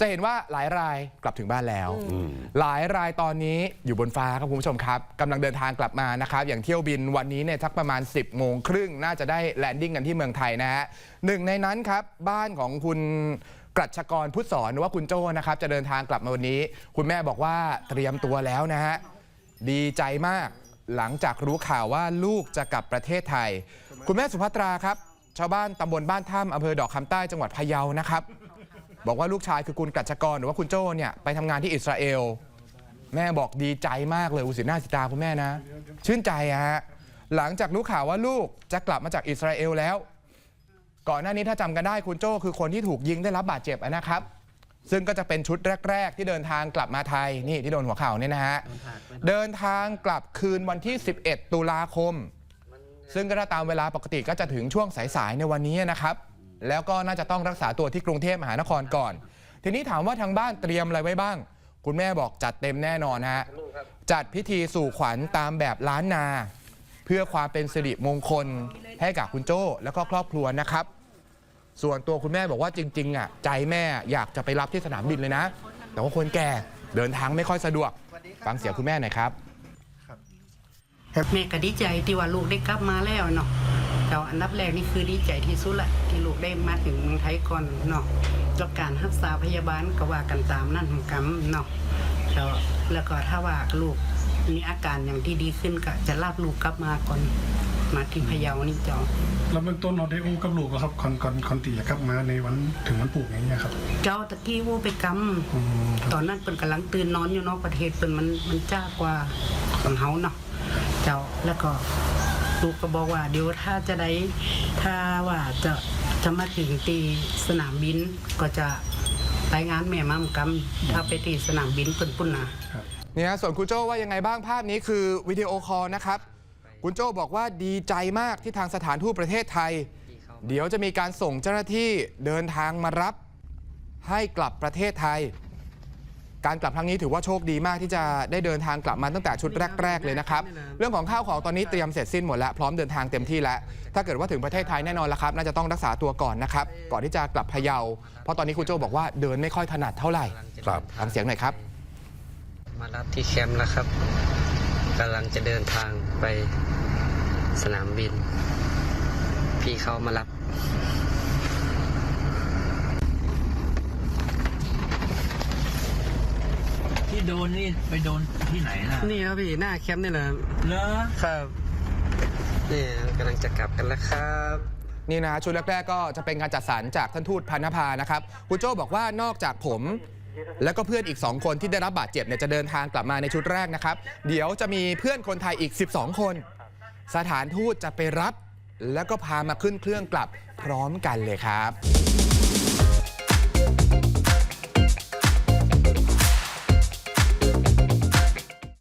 จะเห็นว่าหลายรายกลับถึงบ้านแล้ว หลายรายตอนนี้อยู่บนฟ้าครับคุณผู้ชมครับกำลังเดินทางกลับมานะครับ อย่างเที่ยวบินวันนี้เนี่ยสักประมาณ 10โมงครึ่งน่าจะได้แลนดิ้งกันที่เมืองไทยนะฮะหนึ่งในนั้นครับ บ้านของคุณกรัชกรพุทธสอนหรือว่าคุณโจ้นะครับ จะเดินทางกลับมาวันนี้ คุณแม่บอกว่าเตรียมตัวแล้วนะฮะดีใจมากหลังจากรู้ข่าวว่าลูกจะกลับประเทศไทย คุณแม่สุภัตราครับ ชาวบ้านตำบลบ้านถ้ำอำเภอดอกคำใต้จังหวัดพะเยานะครับ บอกว่าลูกชายคือคุณกัจจกรหรือว่าคุณโจ้เนี่ยไปทำงานที่อิสราเอล แม่บอกดีใจมากเลยอุสิหน้าสิตาคุณแม่นะ ชื่นใจอะฮะหลังจากรู้ข่าวว่าลูกจะกลับมาจากอิสราเอลแล้ว ก่อนหน้านี้ถ้าจำกันได้คุณโจ้คือคนที่ถูกยิงได้รับบาดเจ็บอะนะครับ ซึ่งก็จะเป็นชุดแรก ๆ ที่เดินทางกลับมาไทยนี่ที่โดนหัวเข่าเนี่ยนะฮะเดินทางกลับคืนวันที่ 11 ตุลาคม ซึ่งก็ถ้าตามเวลาปกติก็จะถึงช่วงสายๆในวันนี้นะครับ แล้วก็น่าจะต้องรักษาตัวที่กรุงเทพมหานครก่อน ทีนี้ถามว่าทางบ้านเตรียมอะไรไว้บ้าง คุณแม่บอกจัดเต็มแน่นอนฮะจัดพิธีสู่ขวัญตามแบบล้านนา เพื่อความเป็นสิริมงคลให้กับคุณโจ้แล้วก็ครอบครัวนะครับ ส่วนตัวคุณแม่บอกว่าจริงๆอะใจแม่อยากจะไปรับที่สนามบินเลยนะ แต่ว่าคนแก่เดินทางไม่ค่อยสะดวกฟังเสียงคุณแม่หน่อยครับแม่ก็ดีใจที่ว่าลูกได้กลับมาแล้วเนาะ แต่ว่าอันดับแรกนี่คือดีใจที่สุดแหละที่ลูกได้มาถึงเมืองไทยก่อนเนาะแล้วการรักษาพยาบาลก็ว่ากันตามนั่นของกรรมเนาะแล้วแล้วก็ถ้าว่าลูกมีอาการอย่างที่ดีขึ้นก็จะรับลูกกลับมาก่อนมาที่พะเยานี่เจ้าแล้วเบื้องต้นเราได้อู้กับลูกแล้วครับคอนคอนคอนตีจะกลับมาในวันถึงวันปลูกอย่างเงี้ยครับ เจ้าตะกี้วู้ไปกรรมอืมครับตอนนั้นเป็นกำลังตื่นนอนอยู่เนอกประเทศเป็นมันมันจ้ากว่าของเฮาเนาะเจ้าแล้วก็ ลูกก็บอกว่าเดี๋ยวถ้าจะได้ถ้าว่าจะจะมาถึงตีสนามบินก็จะรายงานแม่มั่มกำถ้าไปตีสนามบินเปิ้นปุ่นนะเนี่ยส่วนคุณโจ้ว่ายังไงบ้างภาพนี้คือวิดีโอคอลนะครับ คุณโจ้บอกว่าดีใจมากที่ทางสถานทูตประเทศไทย เดี๋ยวจะมีการส่งเจ้าหน้าที่เดินทางมารับ ให้กลับประเทศไทย การกลับครั้งนี้ถือว่าโชคดีมากที่จะได้เดินทางกลับมาตั้งแต่ชุดแรก ๆ เลยนะครับ เรื่องของข้าวของตอนนี้เตรียมเสร็จสิ้นหมดแล้ว พร้อมเดินทางเต็มที่แล้ว ถ้าเกิดว่าถึงประเทศไทยแน่นอนแล้วครับ น่าจะต้องรักษาตัวก่อนนะครับ ก่อนที่จะกลับพะเยา เพราะตอนนี้คุณโจ้บอกว่าเดินไม่ค่อยถนัดเท่าไหร่ครับฟังเสียงหน่อยครับ มารับที่แคมป์แล้วครับกำลังจะเดินทางไปสนามบิน พี่เขามารับ โดนนี่ไปโดนที่ไหนล่ะนี่ครับพี่หน้าแคมป์นี่แหละเลอครับนี่กำลังจะกลับกันแล้วครับนี่นะชุดแรกๆก็จะเป็นการจัดสรรจากท่านทูตพันนภานะครับคุณโจ้บอกว่านอกจากผมแล้วก็เพื่อนอีก 2 คนที่ได้รับบาดเจ็บเนี่ยจะเดินทางกลับมาในชุดแรกนะครับ เดี๋ยวจะมีเพื่อนคนไทยอีก 12 คน สถานทูตจะไปรับ แล้วก็พามาขึ้นเครื่องกลับพร้อมกันเลยครับ